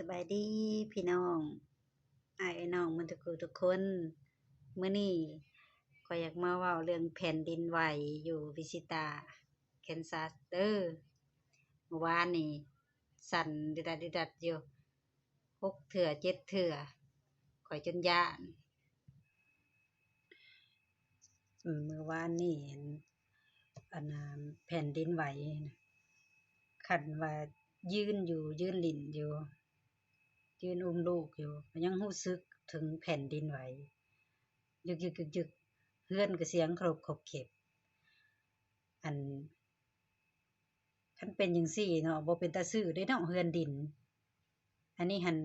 สบายดีพี่น้องไอ้น้องมันทุกคู่ทุกคนเมื้อนี้ข้อยากมาว้าเรื่องแผ่นดินไหวอยู่วิชิตาแคนซัสเด้อเมื่อวานนี้สั่นดึดัดๆอยู่หกเทื่อเจ็ดเทื่อขอยจนยานอืมมื้อวานนี้เห็นอันน่ะแผ่นดินไหวน่ะคันว่ายืนอยู่ยืนเล่นอยู่ ยืนอุ้มลูกอยู่ยังรู้สึกถึงแผ่นดินไหวยึกๆๆๆเรือนก็เสียงครพขบเข็บ อันคันเป็นจั่งซี้เนาะบ่เป็นตาซื้อเดะเนาะเรือนดิน อันนี้หัน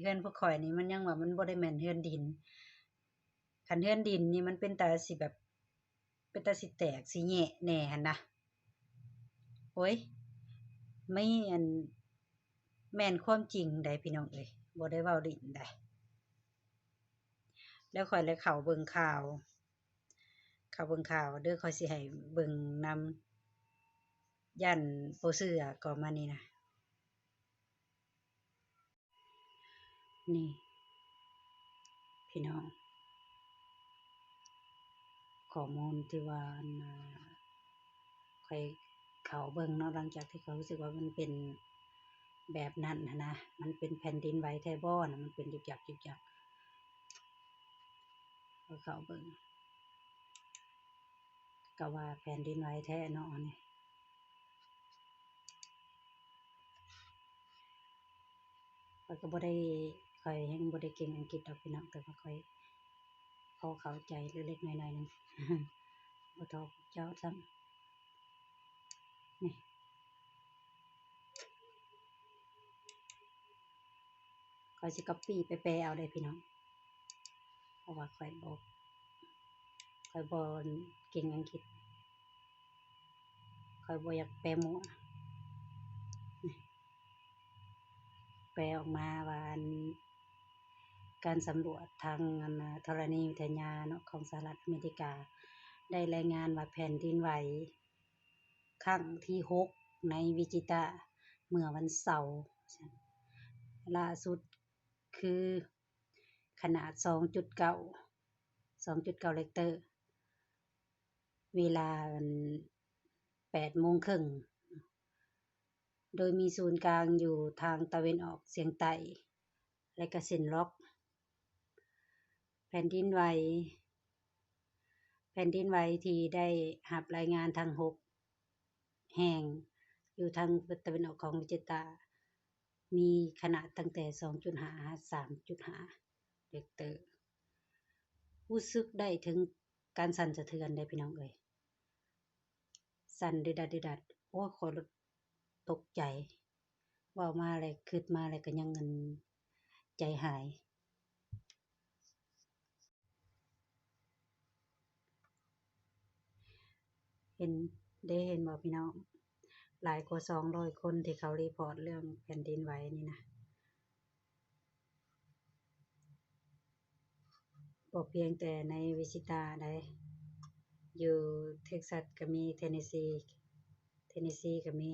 เรือนพวกข้อยนี่มันยังว่ามันบ่ได้แม่นเรือนดินคันเรือนดินนี่มันเป็นตาสิแบบ เป็นตาสิแตกสิแยะแหน่หันนะโอ๊ยไมีอัน แม่นความจริงใดพี่น้องเอ้ยบ่ได้เว้าเล่นใดแล้วข้อยเลยเข้าเบิ่งข่าวเข้าเบิ่งข่าวเด้อข้อยสิให้เบิ่งนำย้านบ่เชื่อก็มานี่นะนี่ พี่น้องข้อมูลที่ว่าอันน่ะข้อยเขาเบิ่งเนาะหลังจากที่เข้อยรู้สึกว่ามันเป็น แบบนั้นหั้นะมันเป็นแผ่นดินไหวแท้บ่น่ะมันเป็นยึกยักๆข้อยเขาเบิ่งก็ว่าแผ่นดินไหวแท้เนาะอันนี้ข้อยก็บ่ได้ข้อยแฮงบ่ได้เก่งอังกฤษดอกพี่น้องแต่ว่าข้อยพอเข้าใจเล็กๆน้อยๆหนึ่งบ่เท่าพวกเจ้าซ้ำนี่ ข้อยสิ copy ไปแปลเอาเด้พี่น้อง เพราะว่าข้อยบ่ข้อยบ่เก่งอังกฤษข้อยบ่อยากแปลมัวแปลออกมาวันการสำรวจทางธรณีวิทยาเนาะของสหรัฐอเมริกา ได้รายงานว่าแผ่นดินไหวครั้งที่หกในวิจิตราเมื่อวันเสาร์ล่าสุด คือ ขนาด 2.9 2.9เร็กเตอร์ เวลา8โมงครึ่ง โดยมีศูนย์กลางอยู่ทางตะเวนออกเฉียงใต้ และก็เส้นล็อก แผ่นดินไหว แผ่นดินไหวที่ได้รับรายงานทั้ง6แห่งอยู่ทางตะวันออกของวิจิตา มีขนาดตั้งแต่2.5 3.5เร็กเตอร์รู้สึกได้ถึงการสั่นสะเทือนเด้พี่น้องเอ้ยสั่นดึดัดๆโอ้ยข้อยรถตกใจว้ามาแล้วคิดมาแล้วก็ยังอันใจหาย เห็นได้เห็นบ่พี่น้อง หลายกว่า200คนที่เขารีพอร์ตเรื่องแผ่นดินไหวนี่นะบ่เพียงแต่ในวิชิตาใดอยู่เท็กซัสก็มีเทนเนสซีเทนเนสซีก็มี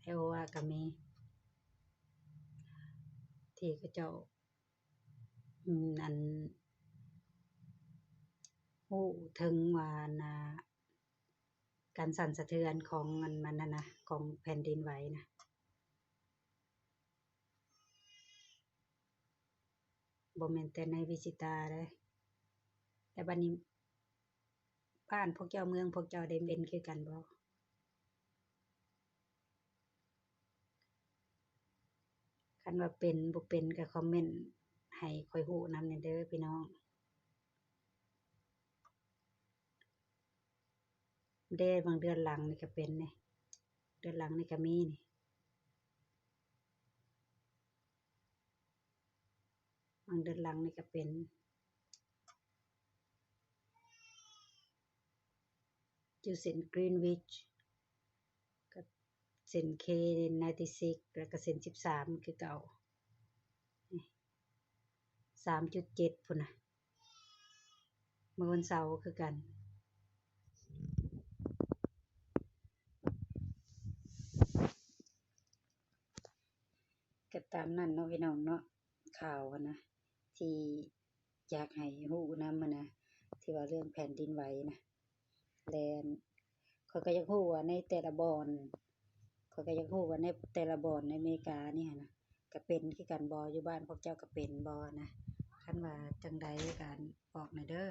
ไอโอวาก็มี ที่เขาเจ้าอันรู้ถึงว่าน่ะ การสั่นสะเทือนของอันมันนั่นะของแผ่นดินไหวนะบ่แม่นแต่ในวิชิตาเดะแต่บัดนี้บ้านพวกเจ้าเมืองพวกเจ้าได้เป็นคือกันบ่คันว่าเป็นบ่เป็นก็คอมเมนต์ให้ข้อยรู้นำแหน่เด้อพี่น้อง เดะบางเดือนหลังนี่ก็เป็นเดะเดือนหลังนี่ก็มีนี่บางเดือนหลังนี่ก็เป็นอยู่เส้น Greenwich กับเส้น K96 แล้วก็เส้น13คือเก่านี่3.7พู้นน่ะมื้อวันเสาร์คือกัน ตามนั้นเนาะพี่น้องเนาะข่าวนะที่อยากให้รู้นำหั้นนะที่ว่าเรื่องแผ่นดินไหวนะและข้อยก็ยากรู้ว่าในแต่ละบอนข้อยก็ยากรู้ว่าในแต่ละบอนในอเมริกานี่นะก็เป็นคือกันบ่อยู่บ้านพวกเจ้าก็เป็นบ่นะคันว่าจังใดก็บอกหน่อยเด้อ